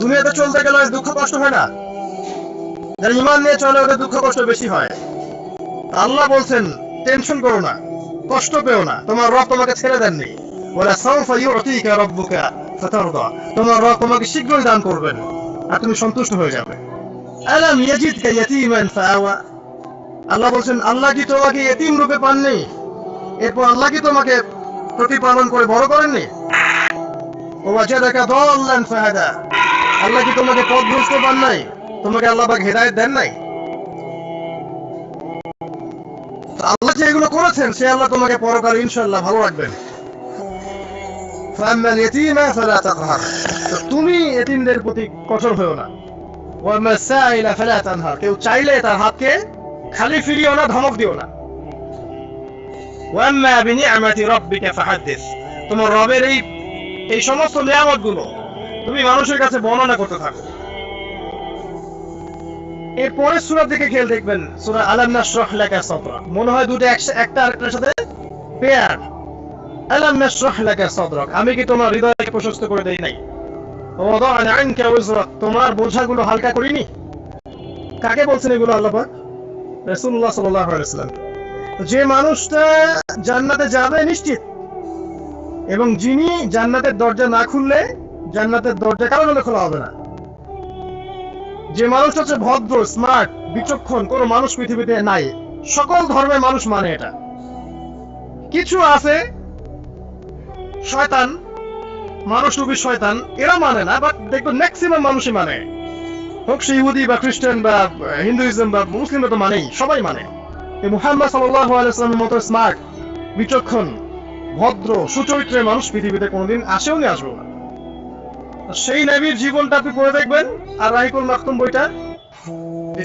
দুনিয়াতে চলতে গেলে দুঃখ কষ্ট হয় না। যারা ইমান নিয়ে চলে ওদের দুঃখ কষ্ট বেশি হয়। আল্লাহ বলছেন, টেনশন করো না, কষ্ট পেও না। তোমার রব তোমাকে ছেড়ে দেননি। বলে তোমার রব তোমাকে শীঘ্রই দান করবেন, আর তুমি সন্তুষ্ট হয়ে যাবে। আল্লাহ বলছেন, আল্লাহ কি তোমাকে এতিম রূপে পাননি? এরপর আল্লাহ কি তোমাকে প্রতিপালন করে বড় করেননি? ওয়াজাদাকা দাল্লান ফাহাদা। আল্লাহ কি তোমাকে পথভ্রষ্ট পান নাই? তোমাকে আল্লাহ পাক হেদায়েত দেন নাই? আল্লাহ যে এগুলো করেছেন, সে আল্লাহ তোমাকে পরকাল ইনশাল্লাহ ভালো রাখবেন। তুমি এতিমদের প্রতি কঠোর হয়েও না। কেউ চাইলে তার হাতকে খালি ফিরিও না, ধমক দিও না। তোমার রবের এই এই সমস্ত নিয়ামতগুলো তুমি মানুষের কাছে বর্ণনা করতে থাকো। এর পরের সূরার দিকে খেয়াল দেখবেন, সূরা আলাম নাশরাহ লাকা সাদরা। মনে হয় দুটো একটা আরেকটার সাথে পেয়ার আমি কি তোমার হৃদয়কে প্রশস্ত করে দেই নাই? তোমার বোঝাগুলো হালকা করিনি? কাকে বলছেন এগুলো আল্লাহ যে মানুষটা জান্নাতে যাবে নিশ্চিত, এবং যিনি জান্নাতের দরজা না খুললে জান্নাতের দরজা কারও জন্য খোলা হবে না। যে মানুষ হচ্ছে ভদ্র স্মার্ট বিচক্ষণ, কোনো মানুষ পৃথিবীতে নাই। সকল ধর্মের মানুষ মানে এটা। কিছু আছে, শয়তান, মানুষ রূপী শয়তান, এরা মানে না বাট দেখবেন ম্যাক্সিমাম মানুষই মানে। হোক সে ইহুদি বা খ্রিস্টান বা হিন্দুইজম বা মুসলিমরা তো মানেই, সবাই মানে। মুহাম্মদ সাল্লাল্লাহু আলাইহি ওয়াসাল্লামের মতো স্মার্ট বিচক্ষণ, ভদ্র, সুচরিত্রের মানুষ পৃথিবীতে কোনোদিন আসেও নি, আসবেও না। সেই নবীর জীবনটা আপনি পড়ে দেখবেন, আর রাহিকুল মাখতুম বইটা।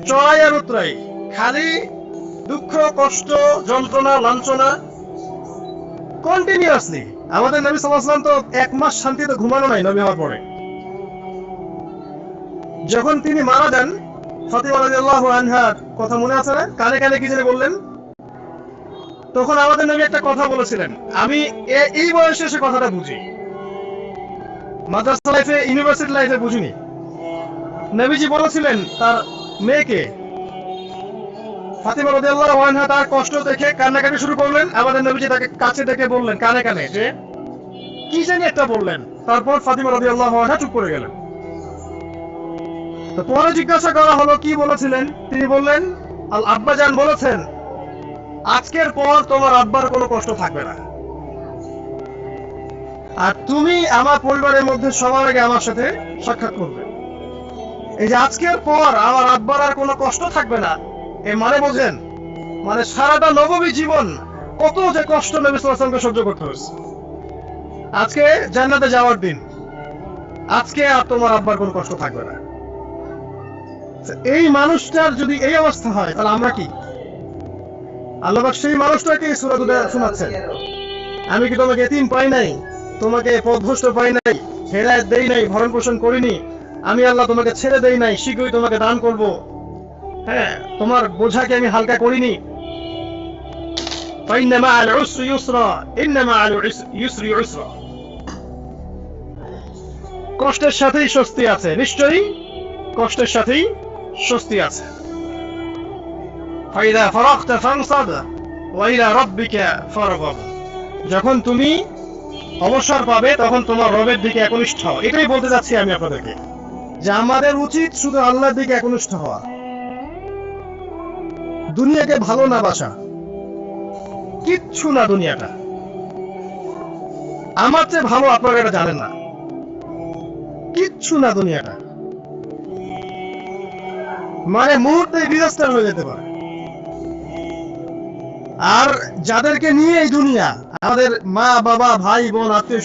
চড়াই আর উতরাই, খালি দুঃখ, কষ্ট, যন্ত্রণা, লাঞ্ছনা কন্টিনিউয়াসলি আমাদের নবী ওয়াসাল্লাম তো এক মাস শান্তিতে ঘুমানো নাই নবী হওয়ার পরে। যখন তিনি মারা যান, ফাতিমা আনহার কথা মনে আছে না? কানে কানে কি জানি বললেন? তখন আমাদের নবী একটা কথা বলেছিলেন, আমি এই বয়সে এসে কথাটা বুঝি। মাদ্রাসা লাইফে ইউনিভার্সিটি লাইফে বুঝিনি। নবীজি বলেছিলেন তার মেয়েকে, ফাতিমা রাদিয়াল্লাহু আনহা তার কষ্ট দেখে কান্নাকাটি শুরু করলেন, আমাদের নবীজি তাকে কাছে ডেকে বললেন, কানে কানে, যে, কি জানি একটা বললেন? তারপর ফাতিমা রাদিয়াল্লাহু আনহা চুপ করে গেলেন। তো পরে জিজ্ঞাসা করা হলো, কি বলেছিলেন? তিনি বললেন আল আব্বাজান বলেছেন, আজকের পর তোমার আব্বার কোনো কষ্ট থাকবে না। আর তুমি আমার পরিবারের মধ্যে সবার আগে আমার সাথে সাক্ষাৎ করবে। এই যে আজকের পর আমার আব্বার আর কোনো কষ্ট থাকবে না। এর মানে বোঝেন মানে সারাটা নবমী জীবন কত যে কষ্ট নবী সাল্লাল্লাহু সহ্য করতে হয়েছে। আজকে জান্নাতে যাওয়ার দিন। আজকে আর তোমার আব্বার কোনো কষ্ট থাকবে না। এই মানুষটার যদি এই অবস্থা হয়, তাহলে আমরা কি? আল্লাহ সেই মানুষটাকে এই সূরা দুটো শোনাচ্ছেন। আমি কি তোমাকে এতিম পাই নাই? তোমাকে পথভ্রষ্ট পাই নাই হেদায়েত দেই নাই ভরণ পোষণ করিনি আমি আল্লাহ তোমাকে ছেড়ে দেই নাই শীঘ্রই তোমাকে দান করব হ্যাঁ তোমার বোঝাকে আমি হালকা করিনি فإن مع العسر يسرا إن مع اليسر يسرا কষ্টের সাথেই স্বস্তি আছে নিশ্চয়ই কষ্টের সাথেই স্বস্তি আছে ফাইদা ফরাগত ফানসাব ওয়া ইলা রাব্বিকা ফারগাব যখন তুমি অবসর পাবে তখন তোমার রবের দিকে একনিষ্ঠ হও। এটাই বলতে যাচ্ছি আমি আপনাদেরকে। যে আমাদের উচিত শুধু আল্লাহর দিকে একনিষ্ঠ হওয়া। দুনিয়াকে ভালো না বাসা। কিচ্ছু না দুনিয়াটা। আমার চেয়ে ভালো আপনারা এটা জানেন না। কিচ্ছু না দুনিয়াটা। মানে মুহূর্তে ডিজাস্টার হয়ে যেতে পারে। আর যাদেরকে নিয়ে এই দুনিয়া আমাদের মা বাবা ভাই বোন আত্মীয়